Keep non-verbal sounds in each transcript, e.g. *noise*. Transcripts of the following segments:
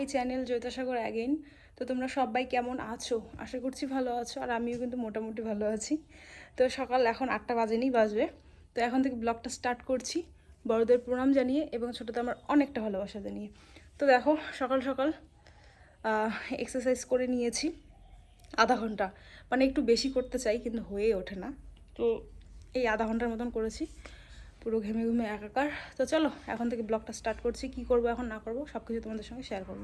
My channel জৈতাসাগর again তো তোমরা সবাই কেমন আছো? আশা করছি ভালো আছো, আর আমিও কিন্তু মোটামুটি ভালো আছি। তো সকাল এখন আটটা বাজেনি, বাজবে। তো এখন থেকে ব্লগটা স্টার্ট করছি বড়দের প্রণাম জানিয়ে এবং ছোটোতে আমার অনেকটা ভালোবাসা জানিয়ে। তো দেখো, সকাল সকাল এক্সারসাইজ করে নিয়েছি আধা ঘণ্টা। মানে একটু বেশি করতে চাই, কিন্তু হয়ে ওঠে না। তো এই আধা ঘণ্টার মতন করেছি। পুরো ঘেমে ঘুমে একাকার। তো চলো, এখন থেকে ব্লগটা স্টার্ট করছি, কি করব এখন না করব সব কিছু তোমাদের সঙ্গে শেয়ার করব।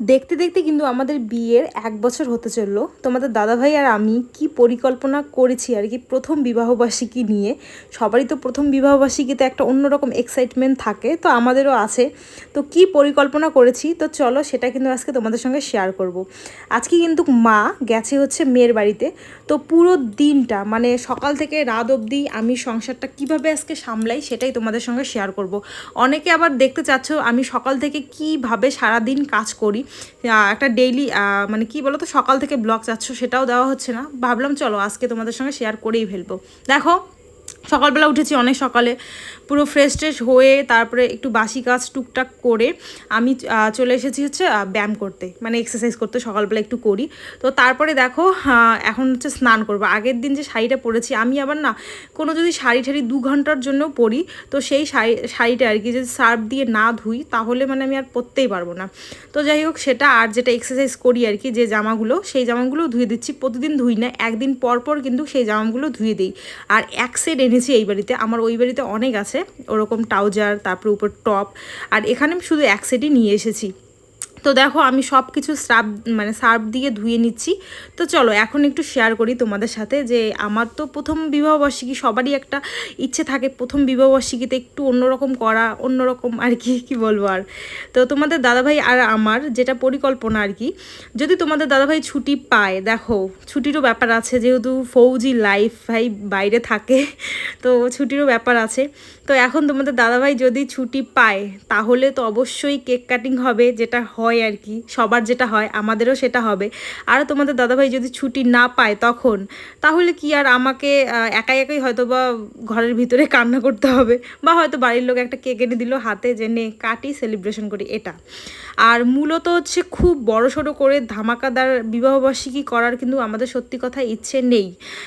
দেখতে দেখতে কিন্তু আমাদের বিয়ের এক বছর হতে চলল। তোমাদের দাদাভাই আর আমি কি পরিকল্পনা করেছি আর কি প্রথম বিবাহবার্ষিকী নিয়ে? সবারই তো প্রথম বিবাহবার্ষিকীতে একটা অন্যরকম এক্সাইটমেন্ট থাকে, তো আমাদেরও আছে। তো কি পরিকল্পনা করেছি? তো চলো সেটা কিন্তু আজকে তোমাদের সঙ্গে শেয়ার করব। আজকে কিন্তু মা গেছে হচ্ছে মেয়ের বাড়িতে। তো পুরো দিনটা মানে সকাল থেকে রাত অবধি আমি সংসারটা কীভাবে আজকে সামলাই সেটাই তোমাদের সঙ্গে শেয়ার করব। অনেকে আবার দেখতে চাচ্ছ আমি সকাল থেকে কীভাবে সারাদিন কাজ করি একটা ডেইলি মানে কি বলো তো সকাল থেকে ব্লগ চাচ্ছ, সেটাও দেওয়া হচ্ছে না। ভাবলাম, চলো আজকে তোমাদের সঙ্গে শেয়ার করেই ফেলব। দেখো সকালবেলা উঠেছি অনেক সকালে। পুরো ফ্রেশ ট্রেশ হয়ে তারপরে একটু বাসি কাজ টুকটাক করে আমি চলে এসেছি হচ্ছে ব্যায়াম করতে। মানে এক্সারসাইজ করতে সকালবেলা একটু করি। তো তারপরে দেখো এখন হচ্ছে স্নান করব। আগের দিন যে শাড়িটা পরেছি, আমি আবার না, কোনো যদি শাড়ি ঠাড়ি দু ঘণ্টার জন্য পরি, তো সেই শাড়ি, শাড়িটা আর কি, যদি সার্ফ দিয়ে না ধুই, তাহলে মানে আমি আর পরতেই পারব না। তো যাই হোক, সেটা আর যেটা এক্সারসাইজ করি আর কি, যে জামাগুলো, সেই জামাগুলো ধুয়ে দিচ্ছি। প্রতিদিন ধুই না, একদিন পর পর কিন্তু সেই জামাগুলো ধুয়ে দিই। আর এক সেট এনেছি এই বাড়িতে। আমার ওই বাড়িতে অনেক আছে। ওরকম ট্রাউজার, তারপরে উপর টপ। আর এখানে আমি শুধু এক সেটই নিয়ে এসেছি। তো দেখো আমি সব কিছু সার্ফ মানে সার্ফ দিয়ে ধুয়ে নিচ্ছি। তো চলো, এখন একটু শেয়ার করি তোমাদের সাথে যে আমার তো প্রথম বিবাহবার্ষিকী সবারই একটা ইচ্ছে থাকে প্রথম বিবাহবার্ষিকীতে একটু অন্যরকম করা, অন্যরকম আর কি কি বলব আর। তো তোমাদের দাদাভাই আর আমার যেটা পরিকল্পনা আর কি, যদি তোমাদের দাদাভাই ছুটি পায়, দেখো, ছুটিরও ব্যাপার আছে, যেহেতু ফৌজি লাইফ ভাই বাইরে থাকে, তো ছুটিরও ব্যাপার আছে। তো এখন তোমাদের দাদাভাই যদি ছুটি পায়, তাহলে তো অবশ্যই কেক কাটিং হবে, যেটা হয় আর কি। সবার যেটা হয়, আমাদেরও সেটা হবে। আর তোমাদের দাদাভাই যদি ছুটি না পায় তখন, তাহলে কি আর আমাকে একাই একাই হয়তো বা ঘরের ভিতরে কান্না করতে হবে? বা হয়তো বাড়ির লোক একটা কেক এনে দিল হাতে যে, নে, কাটি সেলিব্রেশন করি। এটা। আর মূলত হচ্ছে খুব বড় সড়ো করে ধামাকাদার বিবাহবার্ষিকী করার কিন্তু আমাদের সত্যি কথা ইচ্ছে নেই।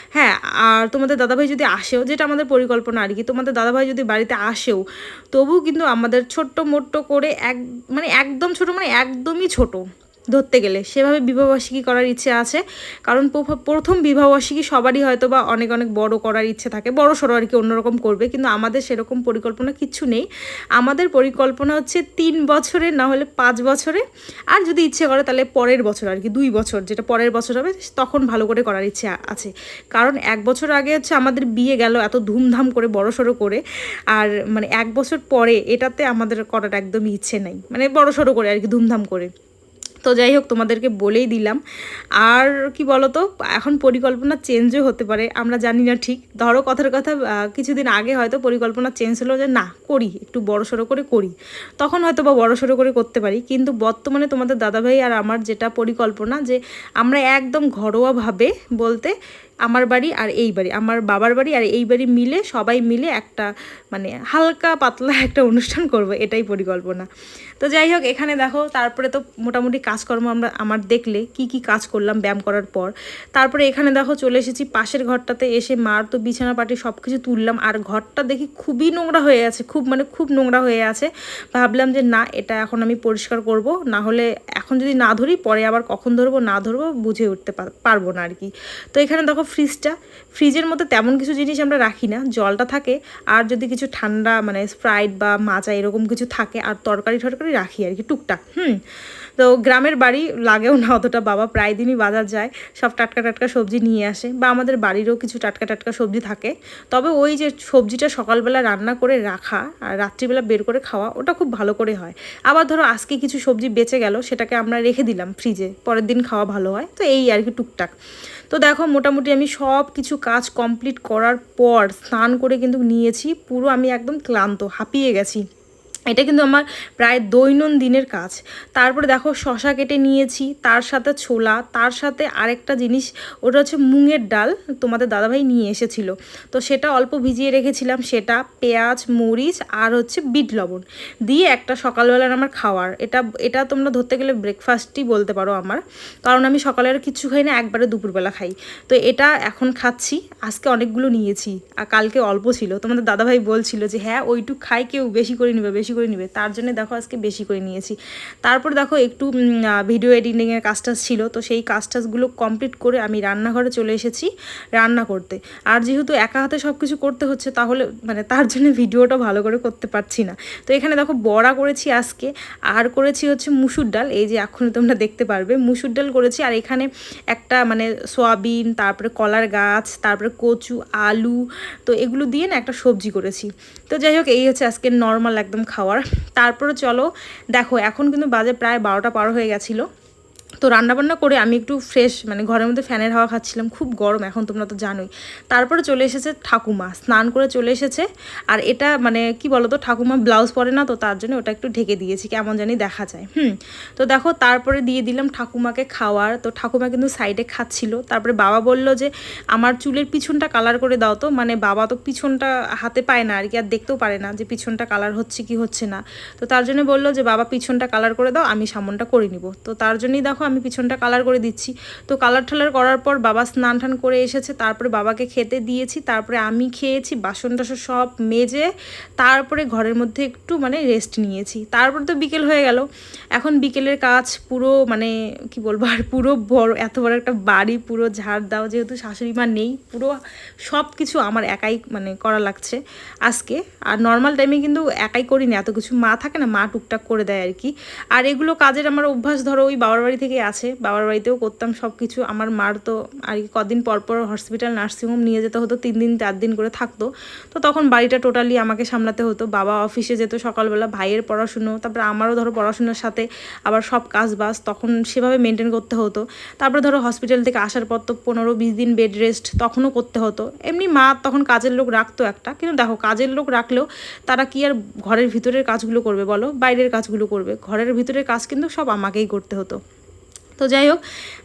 হ্যাঁ আর তোমাদের দাদাভাই যদি আসেও, যেটা আমাদের পরিকল্পনা আর কি, তোমাদের দাদাভাই যদি বাড়িতে আসেও তবু কিন্তু আমাদের ছোট্ট মোট্ট করে এক মানে একদম ছোট মানে একদমই ছোট। ধরতে গেলে। সেভাবে বিবাহবার্ষিকী করার ইচ্ছে আছে। কারণ প্রথ- প্রথম বিবাহবার্ষিকী সবারই হয়তো বা অনেক অনেক বড় করার ইচ্ছে থাকে। বড় সড়ো আর কি অন্যরকম করবে। কিন্তু আমাদের সেরকম পরিকল্পনা কিচ্ছু নেই। আমাদের পরিকল্পনা হচ্ছে তিন বছরে না হলে পাঁচ বছরে আর যদি ইচ্ছে করে তাহলে পরের বছর আর কি, দুই বছর। যেটা পরের বছর হবে, তখন ভালো করে করার ইচ্ছে আছে। কারণ এক বছর আগে হচ্ছে আমাদের বিয়ে গেল এত ধুমধাম করে, বড় সড়ো করে। আর মানে এক বছর পরে এটাতে আমাদের করার একদমই ইচ্ছে নেই। মানে বড় সড়ো করে আর কি, ধুমধাম করে। তো যাই হোক, তোমাদেরকে বলেই দিলাম। আর কি বলতো, এখন পরিকল্পনা চেঞ্জও হতে পারে, আমরা জানি না ঠিক। ধরো কথার কথা কিছুদিন আগে হয়তো পরিকল্পনা চেঞ্জ হলো যে, না, করি, একটু বড় সড়ো করে করি। তখন হয়তো বা বড় সড়ো করে করতে পারি, কিন্তু বর্তমানে তোমাদের দাদাভাই আর আমার যেটা পরিকল্পনা যে, আমরা একদম ঘরোয়াভাবে বলতে আমার বাড়ি আর এই বাড়ি, আমার বাবার বাড়ি আর এই বাড়ি মিলে সবাই মিলে একটা মানে হালকা পাতলা *laughs* একটা অনুষ্ঠান করব, এটাই পরিকল্পনা। তো যাই হোক, এখানে দেখো, তারপরে তো মোটামুটি কাজকর্ম আমরা, আমার দেখলে কি কি কাজ করলাম ব্যায়াম করার পর। তারপরে এখানে দেখো, চলে এসেছি পাশের ঘরটাতে, এসে মার তো বিছানা পাটি সব কিছু তুললাম। আর ঘরটা দেখি খুবই নোংরা হয়ে আছে, খুব মানে খুব নোংরা হয়ে আছে। ভাবলাম যে না, এটা এখন আমি পরিষ্কার করব, না হলে এখন যদি না ধরি, পরে আবার কখন ধরবো, না ধরবো, বুঝে উঠতে পারব না আর কি। তো এখানে দেখো ফ্রিজটা ফ্রিজের মধ্যে তেমন কিছু জিনিস আমরা রাখি না। জলটা থাকে, আর যদি কিছু ঠান্ডা মানে স্প্রাইট বা মাচা এরকম কিছু থাকে, আর তরকারি টরকারি রাখি আর কি টুকটাক, হুম। তো গ্রামের বাড়ি লাগেও না অতটা, বাবা প্রায় দিনই বাজার যায়, সব টাটকা টাটকা সবজি নিয়ে আসে, বা আমাদের বাড়িরও কিছু টাটকা টাটকা সবজি থাকে। তবে ওই যে সবজিটা সকালবেলা রান্না করে রাখা, আর রাত্রিবেলা বের করে খাওয়া, ওটা খুব ভালো করে হয়। আবার ধরো আজকে কিছু সবজি বেঁচে গেল, সেটাকে আমরা রেখে দিলাম ফ্রিজে পরের দিন খাওয়া ভালো হয়, তো এই আর কি টুকটাক। তো দেখো, মোটামুটি আমি সব কিছু কাজ কমপ্লিট করার পর স্নান করে কিন্তু নিয়েছি। পুরো আমি একদম ক্লান্ত, হাঁপিয়ে গেছি। এটা কিন্তু আমার প্রায় দৈনন্দিনের কাজ। তারপরে দেখো শশা কেটে নিয়েছি, তার সাথে ছোলা, তার সাথে আরেকটা জিনিস, ওটা হচ্ছে মুঙের ডাল, তোমাদের দাদাভাই নিয়ে এসেছিল। তো সেটা অল্প ভিজিয়ে রেখেছিলাম, সেটা পেঁয়াজ, মরিচ আর হচ্ছে বিট লবণ দিয়ে একটা সকালবেলার আমার খাওয়ার। এটা এটা তোমরা ধরতে গেলে ব্রেকফাস্টই বলতে পারো আমার, কারণ আমি সকালে আর কিচ্ছু খাই না, একবারে দুপুরবেলা খাই। তো এটা এখন খাচ্ছি, আজকে অনেকগুলো নিয়েছি, আর কালকে অল্প ছিল। তোমাদের দাদাভাই বলছিল যে হ্যাঁ ওইটুক খাই, কেউ বেশি করে নিবে, বেশি করে নিবে। তার জন্য দেখো আজকে বেশি করে নিয়েছি। তারপর দেখো একটু ভিডিও এডিটিংয়ের কাজ টাজ ছিল। তো সেই কাজ টাজগুলো কমপ্লিট করে আমি রান্নাঘরে চলে এসেছি রান্না করতে। আর যেহেতু একা হাতে সব কিছু করতে হচ্ছে, তাহলে মানে তার জন্য ভিডিওটা ভালো করে করতে পারছি না। তো এখানে দেখো বড়া করেছি আজকে। আর করেছি হচ্ছে মুসুর ডাল। এই যে এখনই তোমরা দেখতে পারবে। মুসুর ডাল করেছি আর এখানে একটা মানে সোয়াবিন, তারপরে কলার গাছ, তারপরে কচু, আলু, তো এগুলো দিয়ে না একটা সবজি করেছি। তো যাই হোক, এই হচ্ছে আজকে নর্মাল একদম খাওয়ার। তারপরে চলো দেখো এখন কিন্তু বাজে প্রায় বারোটা পার হয়ে গেছিল। তো রান্নাবান্না করে আমি একটু ফ্রেশ মানে ঘরের মধ্যে ফ্যানের হাওয়া খাচ্ছিলাম, খুব গরম, এখন তোমরা তো জানোই। তারপরে চলে এসেছে ঠাকুমা, স্নান করে চলে এসেছে। আর এটা মানে কি বলতো ঠাকুমা ব্লাউজ পরে না তো তার জন্য ওটা একটু ঢেকে দিয়েছি, কেমন জানি দেখা যায়, হুম। তো দেখো, তারপরে দিয়ে দিলাম ঠাকুমাকে খাওয়ার, তো ঠাকুমা কিন্তু সাইডে খাচ্ছিল। তারপরে বাবা বলল যে, আমার চুলের পিছনটা কালার করে দাও তো। মানে বাবা তো পিছনটা হাতে পায় না, আর কি, আর দেখতেও পারে না যে পিছনটা কালার হচ্ছে কি হচ্ছে না। তো তার জন্য বলল যে, বাবা, পিছনটা কালার করে দাও, আমি সামনটা করে নিব। তো তার জন্যই দেখো আমি পিছনটা কালার করে দিচ্ছি। তো কালার ঠালার করার পর বাবা স্নান টান করে এসেছে, তারপরে বাবাকে খেতে দিয়েছি, তারপরে আমি খেয়েছি, বাসন টাসন সব মেজে, তারপরে ঘরের মধ্যে একটু মানে রেস্ট নিয়েছি। তারপর তো বিকেল হয়ে গেল। এখন বিকেলের কাজ পুরো মানে কি বলব, আর পুরো বড়, এত বড় একটা বাড়ি, পুরো ঝাড় দাও, যেহেতু শাশুড়ি মা নেই, পুরো সব কিছু আমার একাই মানে করা লাগছে আজকে। আর নর্মাল টাইমে কিন্তু একাই করি না এত কিছু মা থাকে না, মা টুকটাক করে দেয় আর কি। আর এগুলো কাজের আমার অভ্যাস, ধরো ওই বাবার বাড়ি থেকে আছে, বাবার বাড়িতেও করতাম সব কিছু আমার মার তো আর কি কদিন পর পর হসপিটাল নার্সিংহোম নিয়ে যেতে হতো, তিন দিন, চার দিন করে থাকতো। তো তখন বাড়িটা টোটালি আমাকে সামলাতে হতো। বাবা অফিসে যেত সকালবেলা, ভাইয়ের পড়াশুনো, তারপরে আমারও ধরো পড়াশোনার সাথে আবার সব কাজ বাজ তখন সেভাবে মেনটেন করতে হতো। তারপরে ধরো হসপিটাল থেকে আসার পর তো পনেরো বিশ দিন বেড রেস্ট তখনও করতে হতো। এমনি মা তখন কাজের লোক রাখতো একটা, কিন্তু দেখো কাজের লোক রাখলেও তারা কি আর ঘরের ভিতরের কাজগুলো করবে বলো? বাইরের কাজগুলো করবে। ঘরের ভিতরের কাজ কিন্তু সব আমাকেই করতে হতো। তো যাই হোক,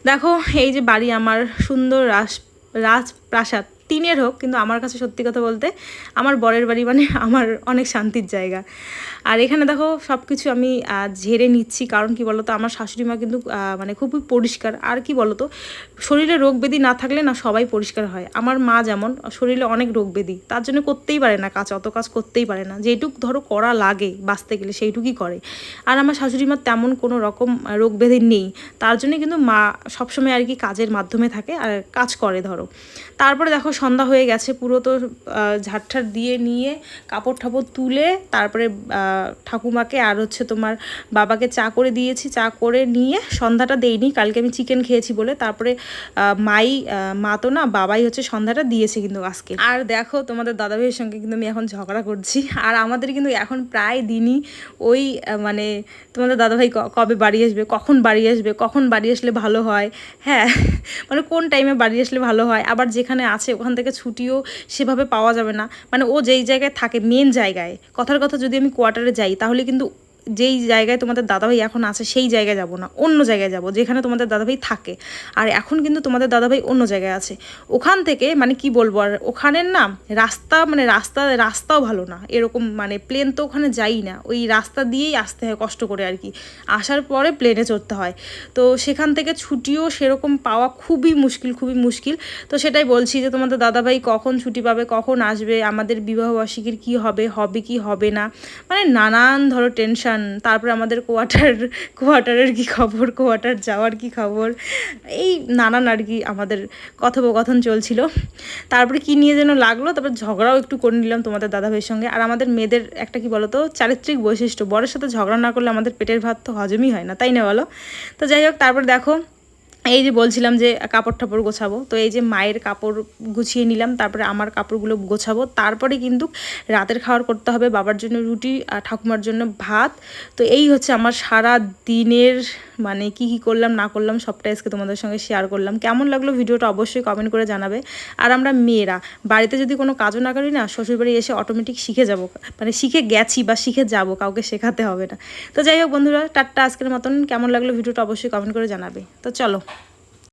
দেখো এই যে বাড়ি আমার সুন্দর রাজ রাজপ্রাসাদ, টিনের হোক, কিন্তু আমার কাছে সত্যি কথা বলতে আমার বরের বাড়ি মানে আমার অনেক শান্তির জায়গা। আর এখানে দেখো সব কিছু আমি ঝেড়ে নিচ্ছি। কারণ কি বলতো? আমার শাশুড়ি মা কিন্তু মানে খুবই পরিষ্কার। আর কি বলতো? শরীরে রোগ ব্যাধি না থাকলে না সবাই পরিষ্কার হয়। আমার মা যেমন, শরীরে অনেক রোগ ব্যাধি তার জন্য করতেই পারে না কাজ, অত কাজ করতেই পারে না। যেটুক ধরো করা লাগে, বাঁচতে গেলে সেইটুকুই করে। আর আমার শাশুড়ি মা তেমন কোনো রকম রোগ ব্যাধি নেই। তার জন্য কিন্তু মা সবসময় আর কি কাজের মাধ্যমে থাকে আর কাজ করে ধরো। তারপরে দেখো সন্ধ্যা হয়ে গেছে। পুরো তো ঝাড়ঠাড় দিয়ে নিয়ে কাপড় ঠাপড় তুলে তারপরে ঠাকুমাকে আর হচ্ছে তোমার বাবাকে চা করে দিয়েছি, চা করে নিয়ে সন্ধ্যাটা দেইনি, কালকে আমি চিকেন খেয়েছি বলে। তারপরে মাই মা তো না, বাবাই হচ্ছে সন্ধ্যাটা দিয়েছে কিন্তু আজকে। আর দেখো তোমাদের দাদা ভাইয়ের সঙ্গে কিন্তু আমি এখন ঝগড়া করছি। আর আমাদের কিন্তু এখন প্রায় দিনই ওই মানে তোমাদের দাদাভাই কবে বাড়ি আসবে, কখন বাড়ি আসবে, কখন বাড়ি আসলে ভালো হয় হ্যাঁ মানে কোন টাইমে বাড়ি আসলে ভালো হয়, আবার যেখানে আছে ওখান থেকে ছুটিও সেভাবে পাওয়া যাবে না। মানে ও যেই জায়গায় থাকে মেন জায়গায়। কথার কথা যদি আমি কোয়ার্টারে যাই তাহলে কিন্তু যেই জায়গায় তোমাদের দাদাভাই এখন আছে, সেই জায়গায় যাব না, অন্য জায়গায় যাব, যেখানে তোমাদের দাদাভাই থাকে। আর এখন কিন্তু তোমাদের দাদাভাই অন্য জায়গায় আছে। ওখান থেকে মানে কি বলব, আর ওখানের না রাস্তা মানে রাস্তা, রাস্তাও ভালো না। এরকম মানে প্লেন তো ওখানে যাই না। ওই রাস্তা দিয়েই আসতে হয় কষ্ট করে আর কি। আসার পরে প্লেনে চড়তে হয়। তো সেখান থেকে ছুটিও সেরকম পাওয়া খুবই মুশকিল খুবই মুশকিল। তো সেটাই বলছি যে, তোমাদের দাদাভাই কখন ছুটি পাবে, কখন আসবে, আমাদের বিবাহবার্ষিকীর কি হবে হবে কি হবে না? মানে নানান ধরো টেনশন টেনশান তারপরে আমাদের কোয়ার্টার কোয়ার্টারের কি খবর কোয়ার্টার যাওয়ার কি খবর? এই নানান আর কি আমাদের কথোপকথন চলছিল। তারপরে কি নিয়ে যেন লাগল, তারপর ঝগড়াও একটু করে নিলাম তোমাদের দাদাভাইয়ের সঙ্গে। আর আমাদের মেয়েদের একটা কি বলো তো চারিত্রিক বৈশিষ্ট্য। বরের সাথে ঝগড়া না করলে আমাদের পেটের ভাত তো হজমই হয় না, তাই না বলো? তো যাই হোক, তারপর দেখো এই যে বলছিলাম যে কাপড় টাপড় গোছাবো, তো এই যে মায়ের কাপড় গুছিয়ে নিলাম, তারপরে আমার কাপড়গুলো গোছাবো, তারপরে কিন্তু রাতের খাওয়ার করতে হবে, বাবার জন্য রুটি আর ঠাকুমার জন্য ভাত, তো এই হচ্ছে আমার সারা দিনের মানে কি কি করলাম, না করলাম সবটা আজকে তোমাদের সঙ্গে শেয়ার করলাম। কেমন লাগল ভিডিওটা অবশ্যই কমেন্ট করে জানাবে। আর আমরা মেয়েরা, বাড়িতে যদি কোনো কাজও না করি না, শ্বশুরবাড়ি এসে অটোমেটিক শিখে যাব। মানে শিখে গেছি বা শিখে যাব, কাউকে শেখাতে হবে না। তো যাই হোক বন্ধুরা টাটটা আজকের মতন। কেমন লাগল ভিডিওটা অবশ্যই কমেন্ট করে জানাবে। তো চলো।